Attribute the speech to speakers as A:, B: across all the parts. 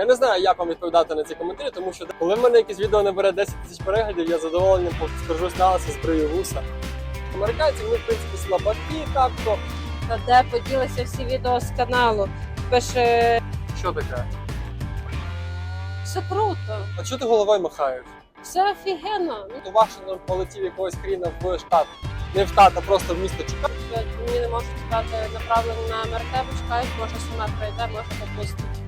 A: Я не знаю, як вам відповідати на ці коментарі, тому що коли в мене якесь відео набере 10 тисяч переглядів, я з задоволенням поскаржусь на вас з брию вуса. Американці, вони, в принципі, слабаки, так то.
B: Та де поділися всі відео з каналу. Пише,
A: Що таке?
B: все круто,
A: А чого ти головою махаєш?
B: все офігенно. Ну,
A: То Вашингтон полетів якогось хріна в штат. Не в штат, а просто в місто Чикаго.
B: мені не можуть чекати направлення на МРТ, почекають, може сама прийде, може попустить.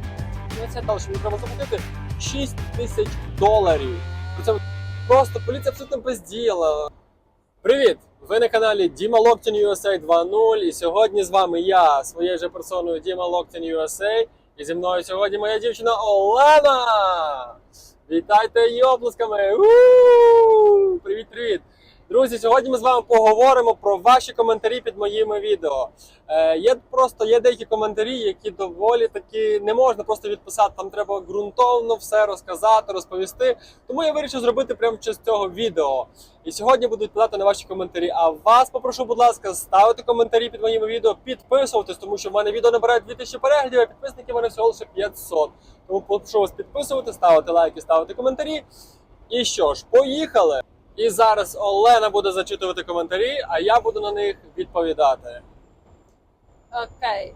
B: Ну, це
A: що мені треба заплатити 6 тисяч доларів. Це просто поліція абсолютно безділа. Привіт! Ви на каналі Діма Локтін USA 2.0 і сьогодні з вами я, своєю же персоною Діма Локтін USA. І зі мною сьогодні моя дівчина Олена! Вітайте її оплесками! У! Друзі, сьогодні ми з вами поговоримо про ваші коментарі під моїми відео. Е, є просто є деякі коментарі, які доволі таки не можна просто відписати. Там треба ґрунтовно все розказати, розповісти. Тому я вирішив зробити прямо час цього відео. І сьогодні буду відповідати на ваші коментарі. А вас попрошу, будь ласка, ставити коментарі під моїми відео, підписуватись, тому що в мене відео набирає 2000 переглядів, а підписників мене всього лише 500. Тому попрошу вас підписувати, ставити лайки, ставити коментарі. І що ж, поїхали! І зараз Олена буде зачитувати коментарі, а я буду на них відповідати.
B: окей.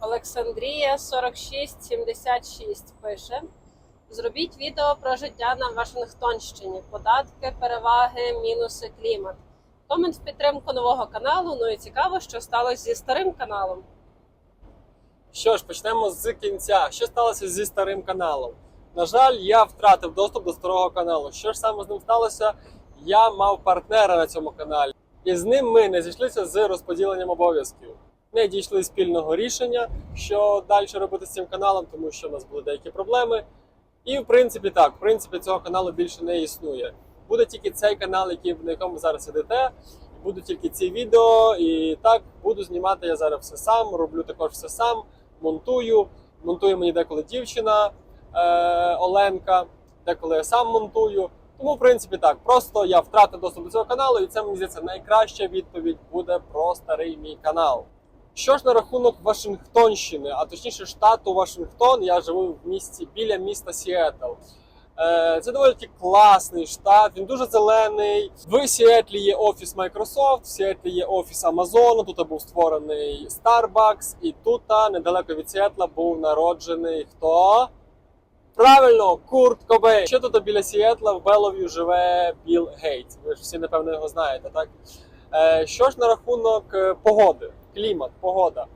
B: Олександрія 4676 пише. Зробіть відео про життя на Вашингтонщині, податки, переваги, мінуси, клімат. Комент в підтримку нового каналу. Ну і цікаво, що сталося зі старим каналом.
A: Що ж, почнемо з кінця. Що сталося зі старим каналом? На жаль, я втратив доступ до старого каналу. Що ж саме з ним сталося? Я мав партнера на цьому каналі, і з ним ми не зійшлися з розподіленням обов'язків. Не дійшли спільного рішення, що далі робити з цим каналом, тому що в нас були деякі проблеми. І в принципі так, в принципі, цього каналу більше не існує. Буде тільки цей канал, який на якому зараз сидите. Будуть тільки ці відео, і так буду знімати я зараз все сам, роблю також все сам, монтую. Монтує мені деколи дівчина е, Оленка, деколи я сам монтую. Тому, в принципі, так, просто я втратив доступ до цього каналу, і це мені здається найкраща відповідь буде про старий мій канал. Що ж на рахунок Вашингтонщини, а точніше штату Вашингтон, я живу в місті біля міста Сіетл. Е, Це доволі таки класний штат. Він дуже зелений. В Сіетлі є офіс Microsoft, в Сіетлі є офіс Amazon, Тут був створений Starbucks, і тут недалеко від Сіетла був народжений хто? Правильно, Курт Кобей. Ще тут біля Сіетла в Белов'ю живе Білл Гейтс. Ви ж всі напевно його знаєте, так? Е, Що ж на рахунок е, погоди, клімат, погода.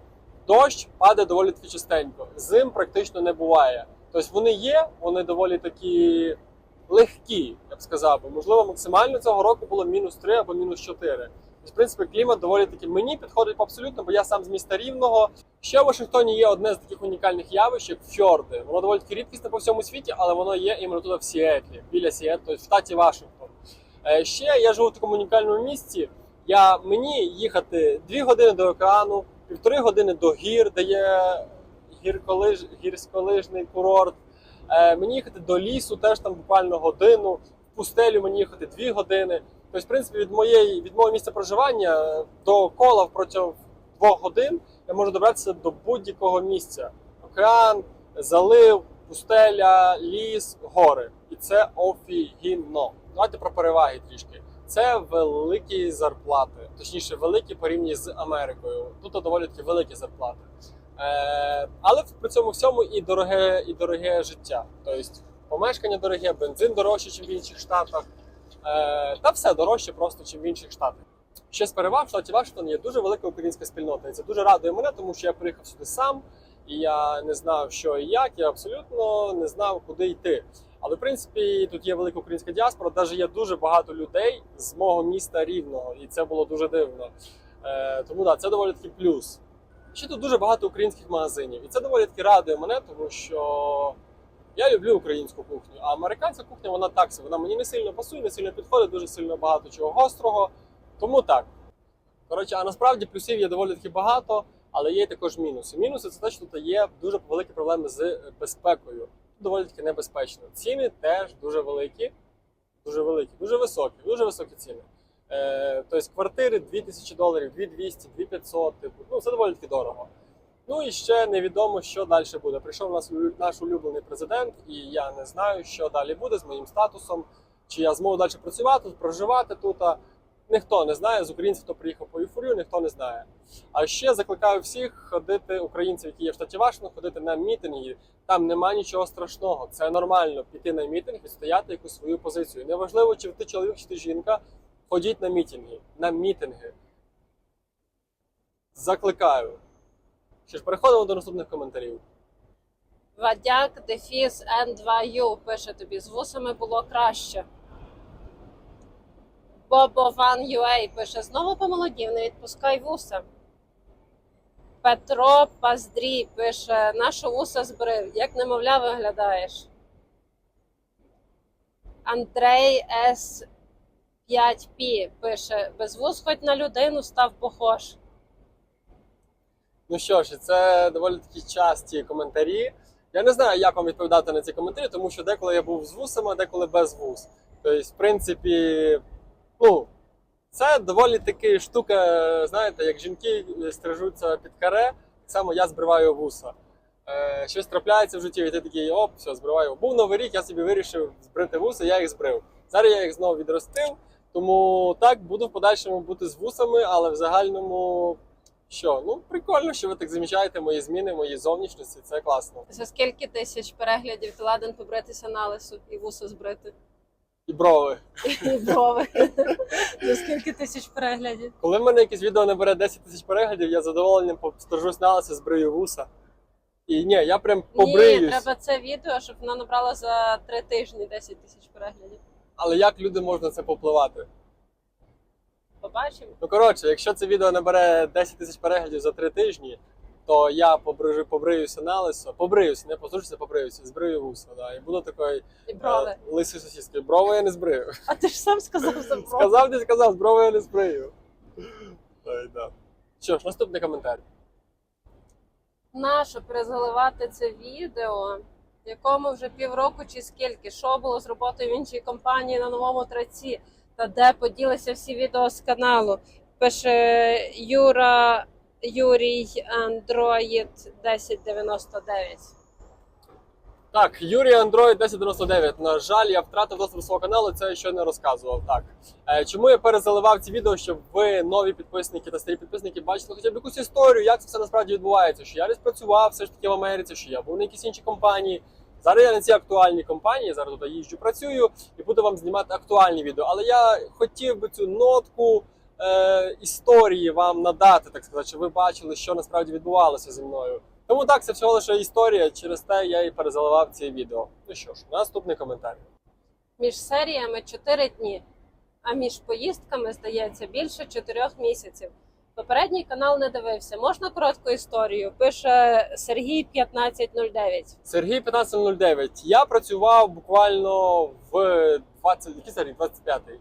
A: Дощ падає доволі таки частенько. Зим практично не буває. Тобто вони є, вони доволі такі легкі, я б сказав. Можливо, максимально цього року було мінус 3 або мінус 4. Тобто, в принципі, клімат доволі таки мені підходить абсолютно, бо я сам з міста Рівного. Ще в Вашингтоні є одне з таких унікальних явищ, як фьорди. Воно доволі таки рідкісне по всьому світі, але воно є іменно тут в Сіетлі, біля Сіетла, тобто в штаті Вашингтон. Е, Ще я живу в такому унікальному місці. Я, мені їхати 2 години до океану, півтори години до гір, де є гірколиж, гірськолижний курорт. Е, мені їхати до лісу, теж там буквально годину. В пустелю мені їхати 2 години. Тобто, в принципі, від моєї від мого місця проживання до кола протягом двох годин я можу добратися до будь-якого місця: океан, залив, пустеля, ліс, гори. І це офігінно. Давайте про переваги трішки. Це великі зарплати, точніше, великі порівняні з Америкою. Тут доволі таки великі зарплати. Е, але при цьому всьому і дороге, і дороге життя. Тобто помешкання дороге, бензин дорожче, ніж в інших штатах. Е, та все дорожче просто, ніж в інших штатах. Ще з переваг в штаті Вашингтон є дуже велика українська спільнота. І це дуже радує мене, тому що я приїхав сюди сам, і я не знав, що і як, я абсолютно не знав, куди йти. Але в принципі тут є велика українська діаспора, навіть є дуже багато людей з мого міста рівного, і це було дуже дивно. Е, тому да, це доволі таки плюс. Ще тут дуже багато українських магазинів, і це доволі таки радує мене, тому що я люблю українську кухню, а американська кухня вона так, вона мені не сильно пасує, не сильно підходить, дуже сильно багато чого гострого. Тому так. Коротше, а насправді плюсів є доволі таки багато, але є також мінуси. Мінуси це те, що тут є дуже великі проблеми з безпекою. Доволі таки небезпечно. Ціни теж дуже великі, дуже великі, дуже високі, дуже високі ціни. Е, тобто квартири 2000 доларів, 2200, 2500, типу, ну це доволі таки дорого. Ну і ще невідомо, що далі буде. Прийшов нас наш улюблений президент, і я не знаю, що далі буде з моїм статусом, чи я зможу далі працювати, проживати тут. Ніхто не знає з українців, хто приїхав по ейфорію, ніхто не знає. А ще закликаю всіх ходити, українців, які є в штаті Вашингтон, ходити на мітинги. Там нема нічого страшного. Це нормально піти на мітинг і стояти якусь свою позицію. Неважливо, чи ти чоловік, чи ти жінка. Ходіть на мітинги, на мітинги. Закликаю. Що ж, переходимо до наступних коментарів.
B: Вадяк Дефіс N2U пише тобі: з вусами було краще. Бобован UA пише: знову помолодів, не відпускай вуса. Петро Паздрій пише: нашу вуса збрив, як немовля виглядаєш. Андрей С 5P пише: без вус хоч на людину став похож.
A: Ну що ж, це доволі такі часті коментарі. Я не знаю, як вам відповідати на ці коментарі, тому що деколи я був з вусами, а деколи без вус. Тобто, в принципі, ну, це доволі таки штука, знаєте, як жінки стрижуться під каре, так само я збриваю вуса. Е, щось трапляється в житті, і ти такий, оп, все, збриваю. Був новий рік, я собі вирішив збрити вуса, я їх збрив. Зараз я їх знову відростив, тому так, буду в подальшому бути з вусами, але в загальному. Що, ну прикольно, що ви так замічаєте мої зміни, мої зовнішності. Це класно.
B: За скільки тисяч переглядів ти ладен побритися на лису і вуса збрити?
A: І брови.
B: І брови. За скільки тисяч переглядів?
A: Коли в мене якесь відео набере 10 тисяч переглядів, я задоволенням посторожусь на лисо, збрию вуса. І ні, я прям побриюсь.
B: Ні, треба це відео, щоб воно набрало за три тижні 10 тисяч переглядів.
A: Але як люди можуть на це попливати?
B: Побачимо.
A: Ну коротше, якщо це відео набере 10 тисяч переглядів за 3 тижні, то я побрижу, побриюся на лисо, побриюся, не послушайся, побриюся, збрию вуса, да, і буду такою
B: І брови.
A: е, лисою сосіскою. Брови я не збрию.
B: А ти ж сам сказав за брови.
A: Сказав, не сказав, брови я не збрию. Ой, да. Що ж, наступний коментар.
B: Нащо перезаливати це відео, якому вже півроку чи скільки, що було з роботою в іншій компанії на новому траці, та де поділися всі відео з каналу. Пише Юра Юрій Android 1099.
A: Так, Юрій Android 1099. На жаль, я втратив доступ до свого каналу, це я ще не розказував. Так. Е, чому я перезаливав ці відео, щоб ви, нові підписники та старі підписники, бачили хоча б якусь історію, як це все насправді відбувається, що я десь працював все ж таки в Америці, що я був на якійсь іншій компанії. Зараз я на цій актуальній компанії, зараз туди їжджу, працюю і буду вам знімати актуальні відео. Але я хотів би цю нотку е, історії вам надати, так сказати, щоб ви бачили, що насправді відбувалося зі мною. Тому так, це всього лише історія. Через те я і перезаливав ці відео. Ну що ж, наступний коментар.
B: Між серіями 4 дні, а між поїздками, здається, більше 4 місяців. Попередній канал не дивився. Можна коротку історію? Пише Сергій 1509.
A: Сергій 1509. Я працював буквально в 20, який це рік? 25-й.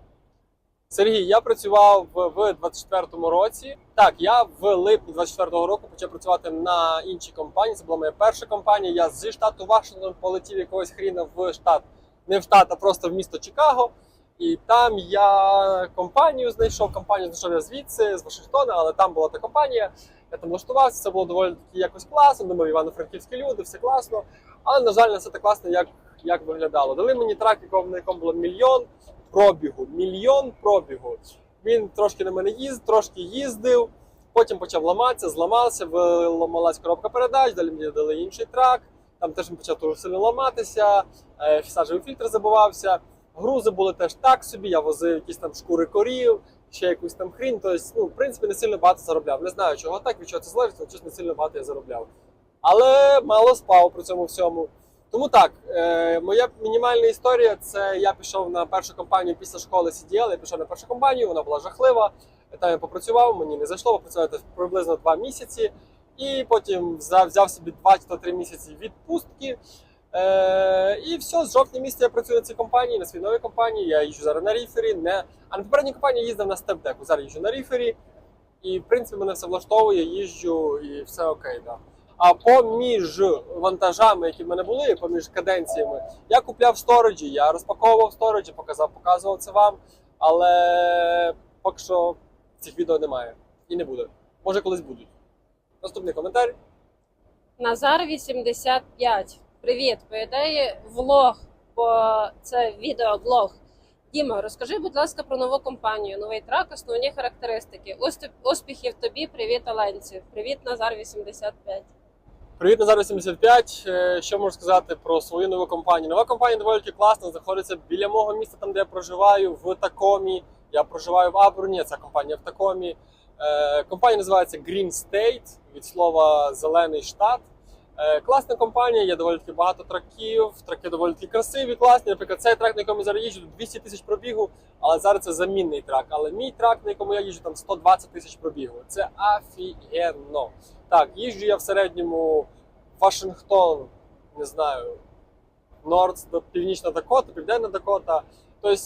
A: Сергій, я працював в 24-му році. Так, я в липні 24-го року почав працювати на іншій компанії. Це була моя перша компанія. Я зі штату Вашингтон полетів якогось хріна в штат, не в штат, а просто в місто Чикаго. І там я компанію знайшов. Компанію знайшов я звідси, з Вашингтона, але там була та компанія. Я там влаштувався, це було доволі таки якось класно. Думав, івано-франківські люди, все класно. Але, на жаль, не все так класно, як, як виглядало. Дали мені трак, якого- на якому було мільйон пробігу. Мільйон пробігу. Він трошки на мене їздив, трошки їздив, потім почав ламатися, зламався, виламалась коробка передач, далі мені дали інший трак. Там теж він почав сильно ламатися, е, фісажевий фільтр забивався. Грузи були теж так собі. Я возив якісь там шкури корів, ще якусь там хрінь. Тобто, ну, в принципі, не сильно багато заробляв. Не знаю, чого так, від чого це залежить, але щось не сильно багато я заробляв. Але мало спав при цьому всьому. Тому так, е, моя мінімальна історія це я пішов на першу компанію після школи CDL, я пішов на першу компанію, вона була жахлива. Там я попрацював, мені не зайшло, попрацювати приблизно два місяці. І потім взяв собі 2-3 місяці відпустки. Е, і все, з жовтня місяця я працюю на цій компанії, на своїй новій компанії. Я їжджу зараз на ріфері. Не... А на попередній компанії їздив на степдеку. Зараз їжджу на ріфері. І в принципі мене все влаштовує, їжджу і все окей. Да. А поміж вантажами, які в мене були, поміж каденціями, я купляв сториджі, я розпаковував сториджі, показав, показував це вам. Але поки що цих відео немає і не буде. Може колись будуть. Наступний коментар.
B: Назар 85. Привіт. По ідеї, влог, бо це відеоблог. Діма, розкажи, будь ласка, про нову компанію, новий трак, основні характеристики. Успіхів тобі, привіт, Оленці. Привіт, Назар 85.
A: Привіт, Назар 85. Е, Що можу сказати про свою нову компанію? Нова компанія доволі класна, знаходиться біля мого міста, там де я проживаю, в Такомі. Я проживаю в Абруні, ця компанія в Такомі. Е, Компанія називається Green State від слова Зелений штат. Е, Класна компанія, є доволі таки багато траків, траки доволі таки красиві, класні. Наприклад, цей трак, на якому я зараз їжджу, 200 тисяч пробігу, але зараз це замінний трак. Але мій трак, на якому я їжджу, там 120 тисяч пробігу. Це офігенно. Так, їжджу я в середньому Вашингтон, не знаю, Норд, Північна Дакота, Південна Дакота. Тобто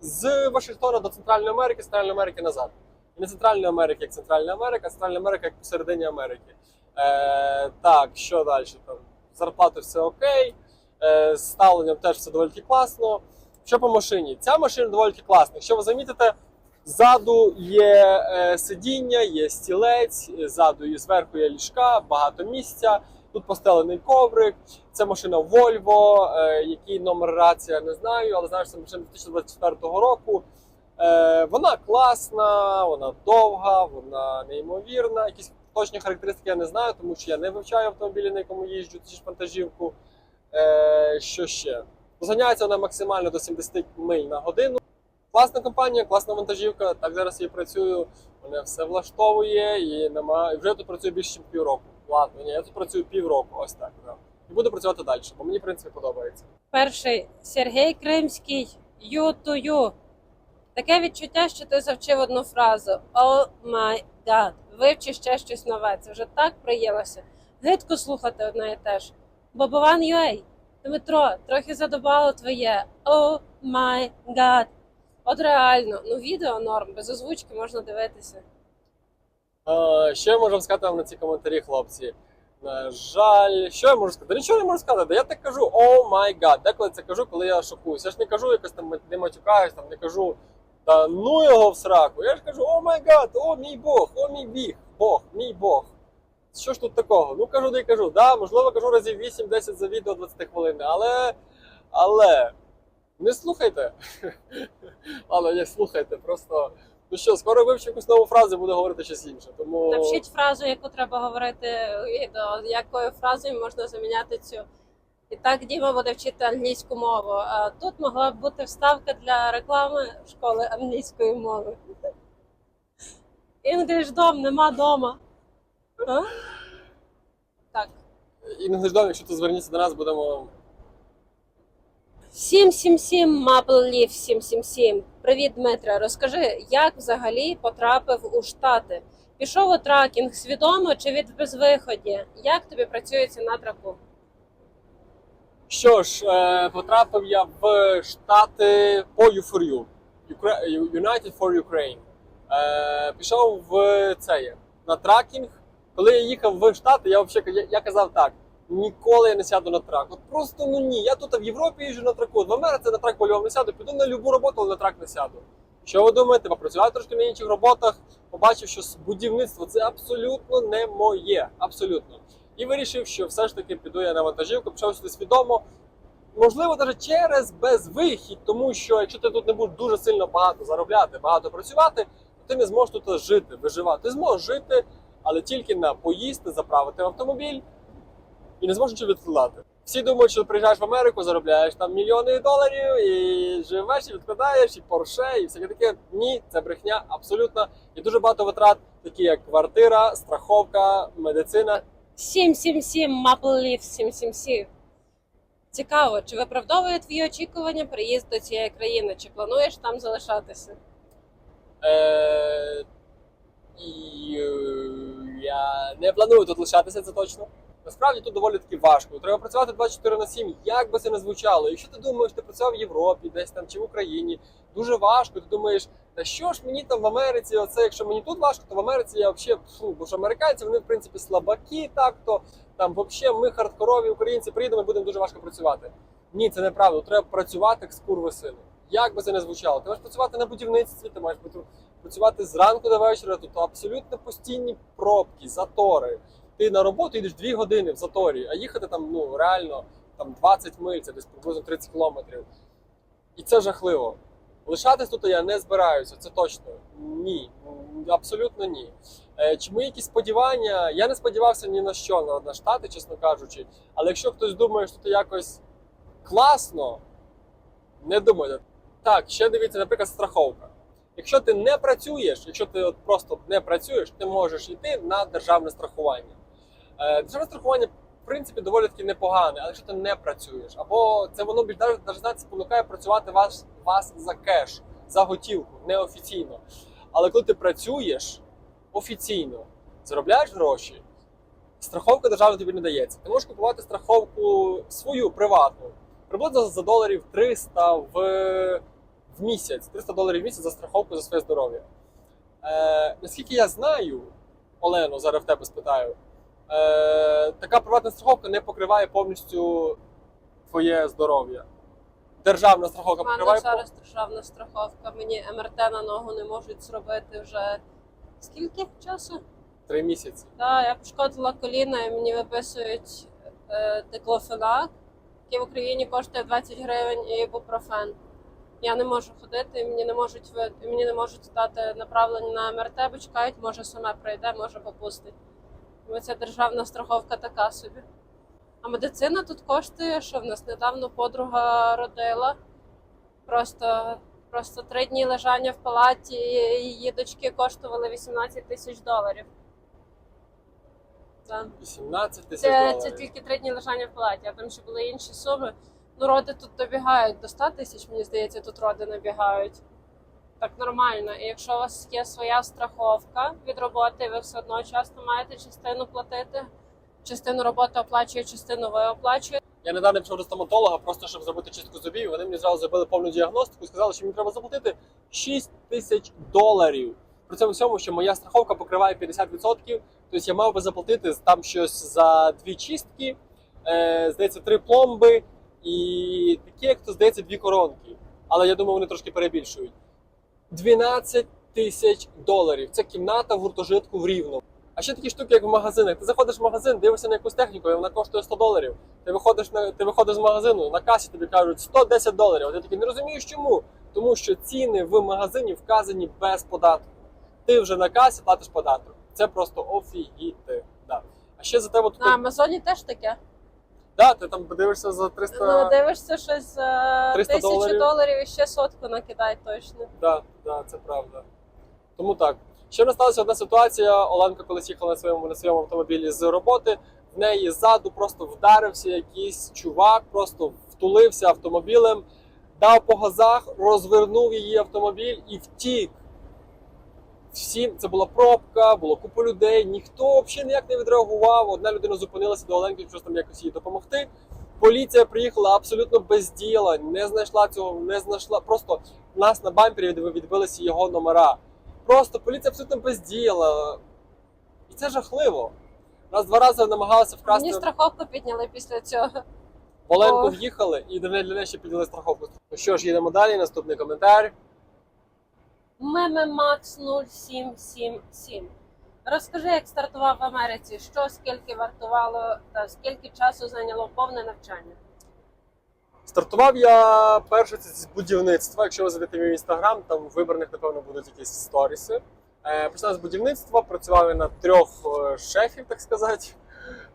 A: з Вашингтона до Центральної Америки, з Центральної Америки назад. І не Центральної Америки, як Центральна Америка, а Центральна Америка як посередині Америки. Е, так, що далі там? Зарплати все окей, е, ставленням теж все доволі класно. Що по машині? Ця машина доволі класна. Якщо ви замітите, ззаду є е, сидіння, є стілець, ззаду і зверху є ліжка, багато місця. Тут постелений коврик. Це машина Volvo, е, який номер рація не знаю, але знаю, що це машина 2024 року. Е, вона класна, вона довга, вона неймовірна. Якісь точні характеристики я не знаю, тому що я не вивчаю автомобілі, на якому їжджу, чи ж вантажівку. Е, що ще? Зганяється вона максимально до 70 миль на годину. Класна компанія, класна вантажівка. Так зараз я працюю. Мене все влаштовує і нема... і вже тут працюю більше, ніж півроку. Ладно, ні, я тут працюю півроку, ось так. Да. І буду працювати далі, бо мені в принципі подобається.
B: Перший Сергій Кримський. You to you. Таке відчуття, що ти завчив одну фразу. Oh my god. Вивчи ще щось нове. Це вже так приїлося. Гидко слухати одне і те ж. Бобован UA. Дмитро, трохи задобало твоє. Oh my god. От реально, ну відео норм, без озвучки можна дивитися.
A: Е, що я можу сказати вам на ці коментарі, хлопці? На жаль, що я можу сказати? Нічого не можу сказати. Я так кажу, о май гад. Деколи це кажу, коли я шокуюсь. Я ж не кажу якось там не матюкаюсь, там не кажу та ну його в сраку. Я ж кажу, о май гад, о мій Бог, о мій біг, Бог, мій Бог. Що ж тут такого? Ну кажу, да й кажу. Да, можливо, кажу разів 8-10 за відео 20 хвилин, але. Але. Не слухайте. Ладно, не слухайте, просто. Ну що, скоро вивчу якусь нову фразу і буду говорити щось інше. Тому
B: Напишіть фразу, яку треба говорити відео, якою фразою можна заміняти цю. І так Діма буде вчити англійську мову. А тут могла б бути вставка для реклами школи англійської мови. English дом, нема дома. А? Так.
A: Інглиш якщо ти зверніться до нас, будемо
B: 777 Maple Leaf 777. Привіт, Дмитре. Розкажи, як взагалі потрапив у Штати? Пішов у тракінг свідомо чи від безвиході? Як тобі працюється на траку?
A: Що ж, е, потрапив я в Штати по U4U. United for Ukraine. Е, Пішов в це на тракінг. Коли я їхав в Штати, я взагалі я, казав так: ніколи я не сяду на трак. От просто ну ні. Я тут в Європі їжджу на траку. В Америці на трак по не сяду, піду на любу роботу, але на трак не сяду. Що ви думаєте? Попрацював трошки на інших роботах, побачив, що будівництво це абсолютно не моє. Абсолютно. І вирішив, що все ж таки піду я на вантажівку, пішов сюди свідомо. Можливо, навіть через безвихідь, тому що якщо ти тут не будеш дуже сильно багато заробляти, багато працювати, то ти не зможеш тут жити, виживати. Ти зможеш жити, але тільки на поїсти, заправити автомобіль і не зможеш нічого відкладати. Всі думають, що приїжджаєш в Америку, заробляєш там мільйони доларів і живеш, і відкладаєш, і порше, і всяке таке. Ні, це брехня абсолютно. І дуже багато витрат, такі як квартира, страховка, медицина.
B: 777 Maple Leaf 777. Цікаво, чи виправдовує твої очікування приїзд до цієї країни? Чи плануєш там залишатися?
A: Е, е, я не планую тут лишатися, це точно. Насправді тут доволі таки важко. Треба працювати 24 на 7, як би це не звучало. Якщо ти думаєш, ти працював в Європі, десь там чи в Україні, дуже важко. Ти думаєш, та що ж мені там в Америці? Оце якщо мені тут важко, то в Америці я взагалі фу, бо ж американці вони в принципі слабаки, так то там взагалі ми хардкорові українці приїдемо і будемо дуже важко працювати. Ні, це неправда. Треба працювати як з курви сили. Як би це не звучало, ти маєш працювати на будівництві, ти маєш працювати зранку до вечора. Тут абсолютно постійні пробки, затори. ти на роботу їдеш 2 години в заторі, а їхати там ну реально там 20 миль, це десь приблизно 30 кілометрів. І це жахливо. Лишатись тут я не збираюся, це точно. Ні, абсолютно ні. Е, Чи мої якісь сподівання? Я не сподівався ні на що на, штати, чесно кажучи. Але якщо хтось думає, що це якось класно, не думайте. Так, ще дивіться, наприклад, страховка. Якщо ти не працюєш, якщо ти от просто не працюєш, ти можеш йти на державне страхування. Е, Державне страхування, принципі, доволі таки непогане, але якщо ти не працюєш, або це воно більш навіть спонукає працювати вас, вас за кеш, за готівку, неофіційно. Але коли ти працюєш офіційно, заробляєш гроші, страховка державна тобі не дається. Ти можеш купувати страховку свою приватну, приблизно за доларів 300 в, в місяць, 300 доларів в місяць за страховку за своє здоров'я. Е, наскільки я знаю, Олено, зараз в тебе спитаю, е, така приватна страховка не покриває повністю твоє здоров'я. Державна страховка
B: У мене
A: покриває
B: зараз державна страховка. Мені МРТ на ногу не можуть зробити вже скільки часу?
A: три місяці.
B: Так, я пошкодила коліна і мені виписують е, диклофенак, який в Україні коштує 20 гривень, і ібупрофен. Я не можу ходити, і мені не можуть ви- і мені не можуть дати направлення на МРТ, бо чекають, може саме пройде, може попустить. Бо ця державна страховка така собі. А медицина тут коштує, що в нас недавно подруга родила. Просто, просто три дні лежання в палаті, її дочки коштували 18 тисяч доларів. Так.
A: 18 тисяч
B: Це,
A: доларів.
B: це тільки три дні лежання в палаті, а там ще були інші суми. Ну, роди тут добігають до 100 тисяч, мені здається, тут роди набігають. Так нормально. І якщо у вас є своя страховка від роботи, ви все одно часто маєте частину платити. Частину роботи оплачує, частину ви оплачуєте.
A: Я недавно пішов до стоматолога, просто щоб зробити чистку зубів. Вони мені зразу зробили повну діагностику і сказали, що мені треба заплатити 6 тисяч доларів. При цьому всьому, що моя страховка покриває 50%, тобто я мав би заплатити там щось за дві чистки, е, здається, три пломби і такі, як то здається, дві коронки. Але я думаю, вони трошки перебільшують. 12 тисяч доларів. Це кімната в гуртожитку в Рівному. А ще такі штуки, як в магазинах. Ти заходиш в магазин, дивишся на якусь техніку, і вона коштує 100 доларів. Ти виходиш на ти виходиш з магазину, на касі тобі кажуть 110 доларів. А ти такий не розумієш чому? Тому що ціни в магазині вказані без податку. Ти вже на касі платиш податок. Це просто офігіти. Да. А ще за тебе тут.
B: На Амазоні теж таке.
A: Да, ти там подивишся за 300.
B: Ну, дивишся щось за
A: 300
B: тисячу
A: доларів.
B: доларів і ще сотку накидай точно.
A: Да, да, це правда. Тому так. Ще в нас сталася одна ситуація. Оленка колись їхала на своєму на своєму автомобілі з роботи. В неї ззаду просто вдарився якийсь чувак, просто втулився автомобілем, дав по газах, розвернув її автомобіль і втік. Всім це була пробка, було купа людей, ніхто взагалі ніяк не відреагував. Одна людина зупинилася до Оленки, щоб там якось їй допомогти. Поліція приїхала абсолютно без діла, не знайшла цього, не знайшла. Просто нас на бампері відбилися його номера. Просто поліція абсолютно без діла. І це жахливо. Нас два рази намагалися вкрасти.
B: Мені страховку підняли після цього.
A: Оленку в'їхали і для неї ще підняли страховку. Ну що ж, їдемо далі. Наступний коментар.
B: Мемемакс 0777. Розкажи, як стартував в Америці, що скільки вартувало та скільки часу зайняло повне навчання.
A: Стартував я перше з будівництва. Якщо ви зайдете мій інстаграм, там в вибраних, напевно, будуть якісь сторіси. Е, Починав з будівництва, працював я на трьох е, шефів, так сказати,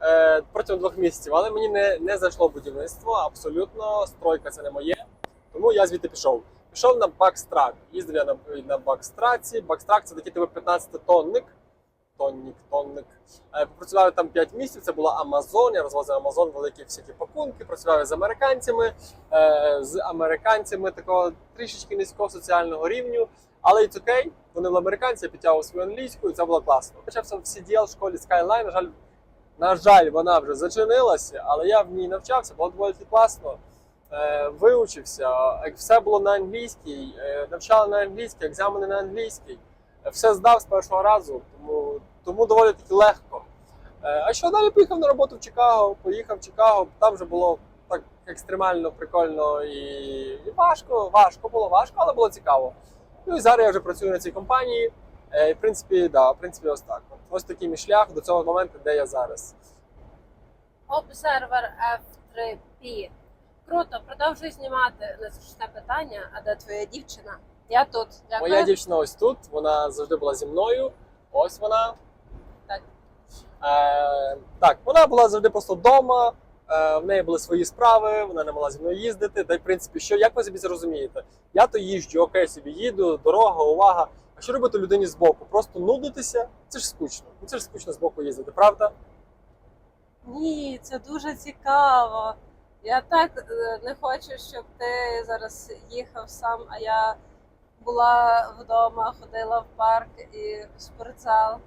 A: е, протягом двох місяців. Але мені не, не зайшло будівництво, абсолютно стройка це не моє. Тому я звідти пішов. Пішов на бакстрак. Їздив я на, на бакстраці. Бакстрак це такий типу 15-тонник. Тонник, тонник. Е, Попрацював я там 5 місяців. Це була Амазон. Я розвозив Амазон великі всякі пакунки. Працював з американцями, е, з американцями такого трішечки низького соціального рівню. Але it's окей, вони були американці, я підтягував свою англійську, і це було класно. Почався в CDL в школі Skyline. На жаль, на жаль, вона вже зачинилася, але я в ній навчався, було доволі класно. Е, вивчився, все було на англійській, е, навчали на англійській, екзамени на англійській. Все здав з першого разу, тому, тому доволі таки легко. Е, А що далі поїхав на роботу в Чикаго, поїхав в Чикаго, там вже було так екстремально, прикольно і, і важко, важко було, важко, але було цікаво. Ну і зараз я вже працюю на цій компанії. І, в принципі, да, в принципі, ось так. Ось такий мій шлях до цього моменту, де я зараз.
B: Observer F3P. Круто, продовжуй знімати незручне питання. А де твоя дівчина? Я тут. Дякую.
A: Моя дівчина ось тут, вона завжди була зі мною. Ось вона.
B: Так.
A: Е, так, вона була завжди просто вдома. Е, в неї були свої справи, вона не могла зі мною їздити. Та й в принципі, що як ви собі зрозумієте? Я то їжджу, окей, собі їду, дорога, увага. А що робити людині збоку? Просто нудитися? Це ж скучно. Ну, Це ж скучно збоку їздити, правда?
B: Ні, це дуже цікаво. Я так е, не хочу, щоб ти зараз їхав сам, а я була вдома, ходила в парк і в спортзал.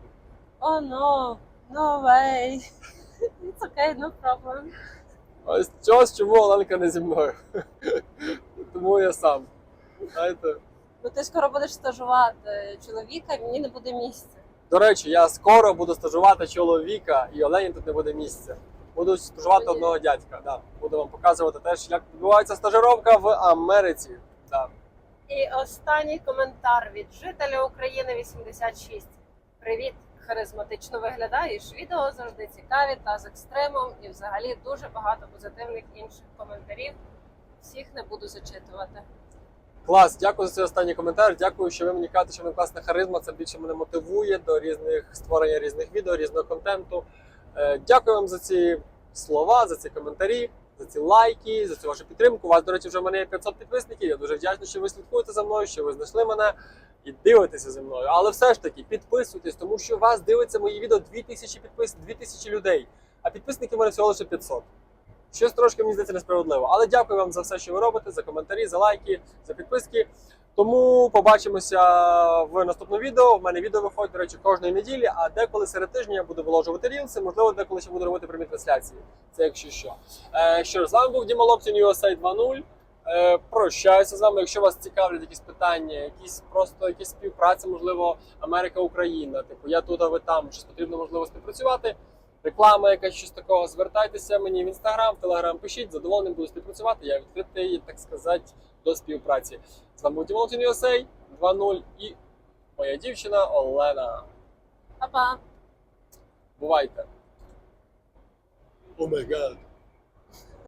B: О, no, no way. It's okay, no problem.
A: Ось чогось, чому Оленка не зі мною. Тому я сам. Знаєте?
B: Ну ти скоро будеш стажувати чоловіка, мені не буде місця.
A: До речі, я скоро буду стажувати чоловіка, і Олені тут не буде місця. Буду стажувати одного дядька. Да. Буду вам показувати теж, як відбувається стажировка в Америці. Да.
B: І останній коментар від жителя України 86. Привіт! Харизматично виглядаєш. Відео завжди цікаві та з екстремом, і взагалі дуже багато позитивних інших коментарів. Всіх не буду зачитувати.
A: Клас, дякую за цей останній коментар. Дякую, що ви мені кажете, що ви класна харизма. Це більше мене мотивує до різних створення різних відео, різного контенту. Е, Дякую вам за ці слова, за ці коментарі, за ці лайки, за цю вашу підтримку. У вас, до речі, вже в мене є 500 підписників. Я дуже вдячний, що ви слідкуєте за мною, що ви знайшли мене і дивитеся зі мною. Але все ж таки підписуйтесь, тому що вас дивиться мої відео 2000 підпис, 2000 людей, а підписників у мене всього лише 500. Щось трошки мені здається несправедливо. Але дякую вам за все, що ви робите, за коментарі, за лайки, за підписки. Тому побачимося в наступному відео. В мене відео виходить, до речі, кожної неділі, а деколи серед тижня я буду виложувати рілси, можливо, деколи ще буду робити прямі трансляції. Це якщо що. Е, що ж, з вами був Діма Лоптін USA 2.0. Е, прощаюся з вами. Якщо вас цікавлять якісь питання, якісь просто якісь співпраці, можливо, Америка, Україна. Типу, я тут, а ви там, щось потрібно можливо співпрацювати. Реклама, якась щось такого, звертайтеся мені в інстаграм, в телеграм, пишіть, задоволений буду співпрацювати. Я відкритий, так сказати, до співпраці. З вами був Дімон USA 2.0 і моя дівчина Олена.
B: Па-па!
A: Бувайте! О май гад!